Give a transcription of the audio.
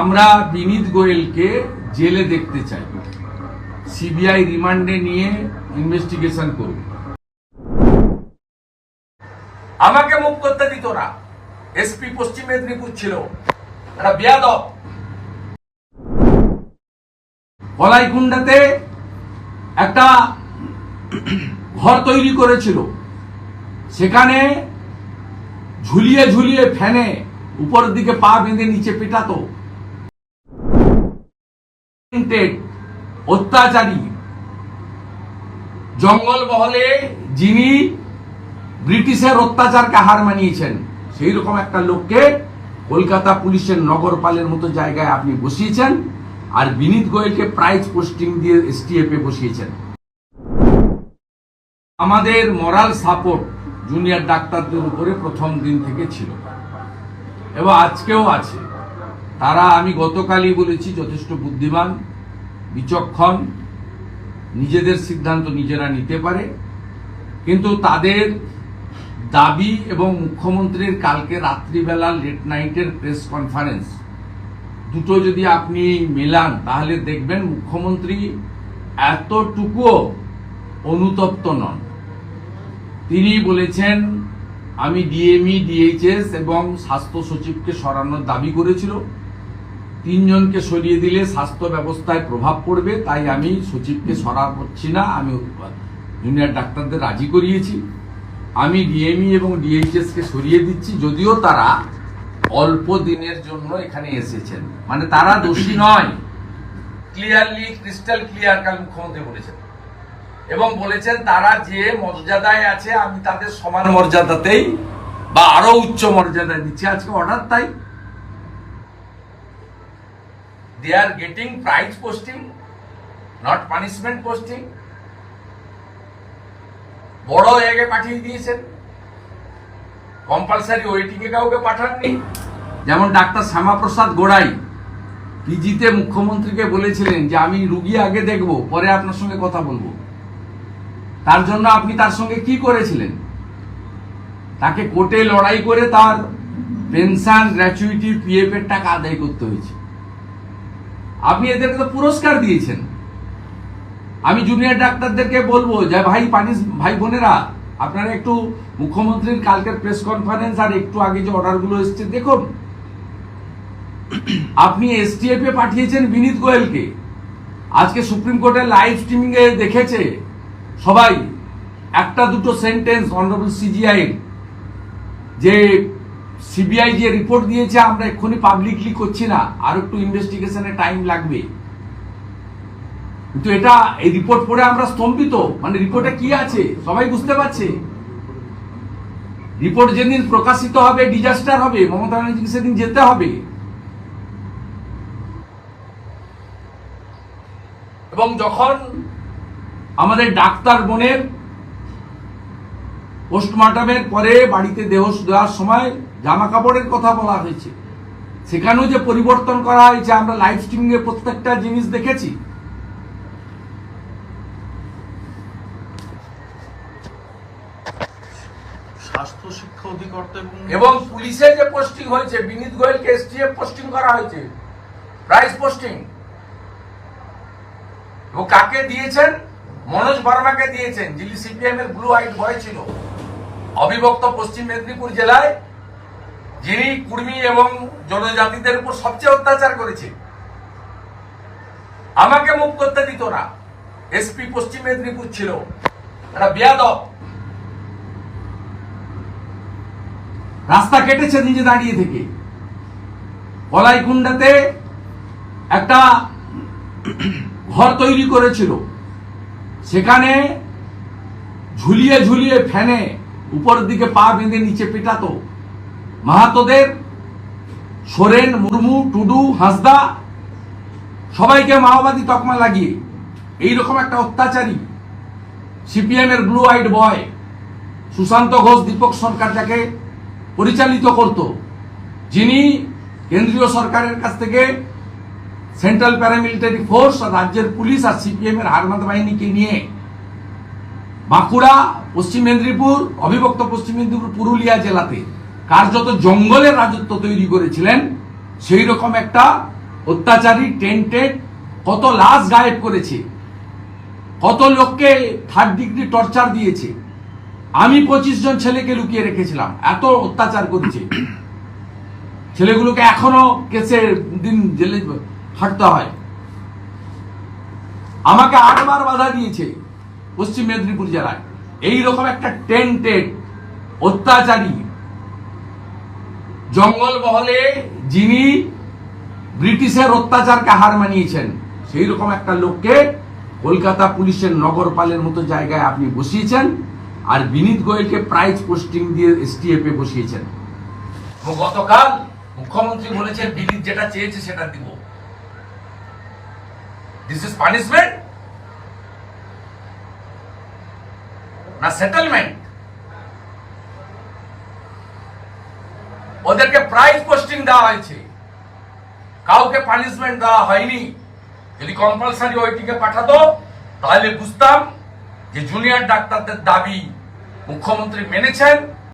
আমরা বিনীত গোয়েলকে জেলে দেখতে চাই। সিবিআই রিমান্ডে নিয়ে ইনভেস্টিগেশন করুন। আমাকে মুখ করতে দিত না। এসপি পশ্চিম মেদিনীপুর ছিল। একটা কলাইকুণ্ডাতে একটা ঘর তৈরি করেছিল। সেখানে ঝুলিয়ে ঝুলিয়ে ফ্যানে উপরের দিকে পা বেঁধে নিচে পেটাতো। অত্যাচারী। জঙ্গল মহলে যিনি ব্রিটিশের অত্যাচারকে হার মানিয়েছেন, সেই রকম একটা লোককে কলকাতা পুলিশের নগরপালের মতো জায়গায় আপনি বসিয়েছেন আর বিনীত গোয়েলকে প্রাইজ পোস্টিং দিয়ে এসটিএফ এ বসিয়েছেন। আমাদের মরাল সাপোর্ট জুনিয়র ডাক্তারদের উপরে প্রথম দিন থেকে ছিল। এবং আজকেও আছে। তারা, আমি গতকালই বলেছি, যথেষ্ট বুদ্ধিমান, বিচক্ষণ, নিজেদের সিদ্ধান্ত নিজেরা নিতে পারে। কিন্তু তাদের দাবি এবং মুখ্যমন্ত্রীর কালকে রাত্রিবেলা লেট নাইটের প্রেস কনফারেন্স দুটো যদি আপনি মেলান, তাহলে দেখবেন মুখ্যমন্ত্রী এতটুকুও অনুতপ্ত নন। তিনি বলেছেন, আমি ডিএমই ডিএইচএস এবং স্বাস্থ্য সচিবকে সরানোর দাবি করেছিল। তিনজনকে সরিয়ে দিলে স্বাস্থ্য ব্যবস্থায় প্রভাব পড়বে, তাই আমি সচিবকে সরা করছি না, আমি জুনিয়র ডাক্তারদের রাজি করিয়েছি। আমি ডিএমই এবং ডিএইচএস কে সরিয়ে দিচ্ছি, যদিও তারা অল্প দিনের জন্য এখানে এসেছেন। মানে তারা দোষী নয়। ক্লিয়ারলি, ক্রিস্টাল ক্লিয়ার কাল মুখ্যমন্ত্রী বলেছেন। এবং বলেছেন তারা যে মর্যাদায় আছে, আমি তাদের সমান মর্যাদাতেই বা আরও উচ্চ মর্যাদায় দিচ্ছি। আজকে অর্ডার তাই they are getting prize posting not punishment posting বড় জায়গায় পাঠিয়ে দিয়েছেন। কম্পালসারি ওয়েটিং এ কাউকে পাঠাননি। যেমন ডাক্তার শ্যামাপ্রসাদ গোড়াই, পিজিতে মুখ্যমন্ত্রীকে বলেছিলেন যে, আমি রুগী আগে দেখব, পরে আপনার সঙ্গে কথা বলব। তার জন্য আপনি তার সঙ্গে কি করেছিলেন? তাকে কোর্টে লড়াই করে তার পেনশন, গ্র্যাচুইটি পিএফ এর টাকা আদায় করতে হয়েছে। আপনি এদেরকে তো পুরস্কার দিয়েছেন। আমি জুনিয়র ডাক্তারদেরকে বলব যে, ভাই পানিস ভাই বোনেরা, আপনারা একটু মুখ্যমন্ত্রীর কালকের প্রেস কনফারেন্স আর একটু আগে যে অর্ডারগুলো এসছে, দেখুন। আপনি এসটিএফ এ পাঠিয়েছেন বিনীত গোয়েলকে। আজকে সুপ্রিম কোর্টের লাইভ স্ট্রিমিং এ দেখেছে। সবাই, একটা দুটো সেন্টেন্স অনারেবল সিজিআই যে সিবিআই যে রিপোর্ট দিয়েছে, আমরা এক্ষুনি পাবলিকলি করছি না। আর একটু ইনভেস্টিগেশনে টাইম লাগবে। কিন্তু এটা, এই রিপোর্ট পড়ে আমরা স্তম্ভিত। মানে রিপোর্টে কি আছে, সবাই বুঝতে পারছে। রিপোর্ট যেদিন প্রকাশিত হবে ডিজাস্টার হবে, মমতা ব্যানার্জিকে সেদিন যেতে হবে। এবং যখন আমাদের ডাক্তার বোনের পোস্টমর্টমের পরে বাড়িতে দেহ দেওয়ার সময় জামা কাপড়ের কথা বলা হয়েছে। সেখানেও যে পরিবর্তন করা হয়েছে আমরা লাইভ স্ট্রিমিং এ প্রত্যেকটা জিনিস দেখেছি। স্বাস্থ্য শিক্ষা অধিকর্তা এবং এবং পুলিশে যে পোস্টিং হয়েছে বিনীত গোয়েলকে এসটিএফ পোস্টিং করা হয়েছে। প্রাইস পোস্টিং ও কাকে দিয়েছেন? মনোজ বর্মাকে দিয়েছেন যিনি সিপিএম এর ব্লু হোয়াইট বয় ছিল। অবিভক্ত পশ্চিম মেদিনীপুর জেলায় যিনি কুর্মী এবং জনজাতিদের উপর সবচেয়ে অত্যাচার করেছে। আমাকে মুখ করতে দিত না। এসপি পশ্চিম মেদিনীপুর ছিল। একটা বেয়াদব। রাস্তা কেটেছে নিজে দাঁড়িয়ে থেকে। কলাইকুণ্ডাতে একটা ঘর তৈরি করেছিল। সেখানে ঝুলিয়ে ঝুলিয়ে ফ্যানে উপরের দিকে পা বেঁধে নিচে পেটাতো। মাহাতোদের, সোরেন, মুর্মু, টুডু, হাসদা, সবাইকে মাওবাদী তকমা লাগিয়ে। এইরকম একটা অত্যাচারী সিপিএম এর blue white boy, Sushanta Ghosh, Dipak Sarkar যাকে পরিচালিত করত, যিনি কেন্দ্রীয় সরকারের কাছ থেকে সেন্ট্রাল প্যারামিলিটারি ফোর্স, রাজ্যের পুলিশ আর সিপিএম এর হারমাদ বাহিনীকে নিয়ে বাঁকুড়া, পশ্চিম মেদিনীপুর, অবিভক্ত পশ্চিম মেদিনীপুর, পুরুলিয়া জেলাতে কার্যত জঙ্গলের রাজত্ব তৈরি করেছিলেন, সেই রকম একটা অত্যাচারী টেন্টেড কত লাশ গায়েব করেছে, কত লোককে থার্ড ডিগ্রি টর্চার দিয়েছে। আমি পঁচিশ জন ছেলেকে লুকিয়ে রেখেছিলাম, এত অত্যাচার করেছে। ছেলেগুলোকে এখনও কেসের দিন জেলে হাঁটতে হয়। আমাকে আটবার বাধা দিয়েছে। পশ্চিম মেদিনীপুর জেলায়। এই রকম একটা টেন্টেড অত্যাচারী জঙ্গলমহলে যিনি ব্রিটিশের অত্যাচারকে হার মানিয়েছেন সেই রকম একটা লোককে কলকাতা পুলিশের নগরপালের মতো জায়গায় আপনি বসিয়েছেন আর বিনীত গোয়েলকে প্রাইজ পোস্টিং দিয়ে এসটিএফ এ বসিয়েছেন। গতকাল মুখ্যমন্ত্রী বলেছেন, বিনীত যেটা চেয়েছে সেটা দিব। This is punishment no settlement ওদেরকে প্রাইজ পোস্টিং দেওয়া হয়েছে। কাউকে পানিশমেন্ট দেওয়া হয়নি। যদি কম্পালসারি ওইটিকে পাঠাতো, তাহলে বুঝতাম যে জুনিয়র ডাক্তারদের দাবি মুখ্যমন্ত্রী মেনেছেন।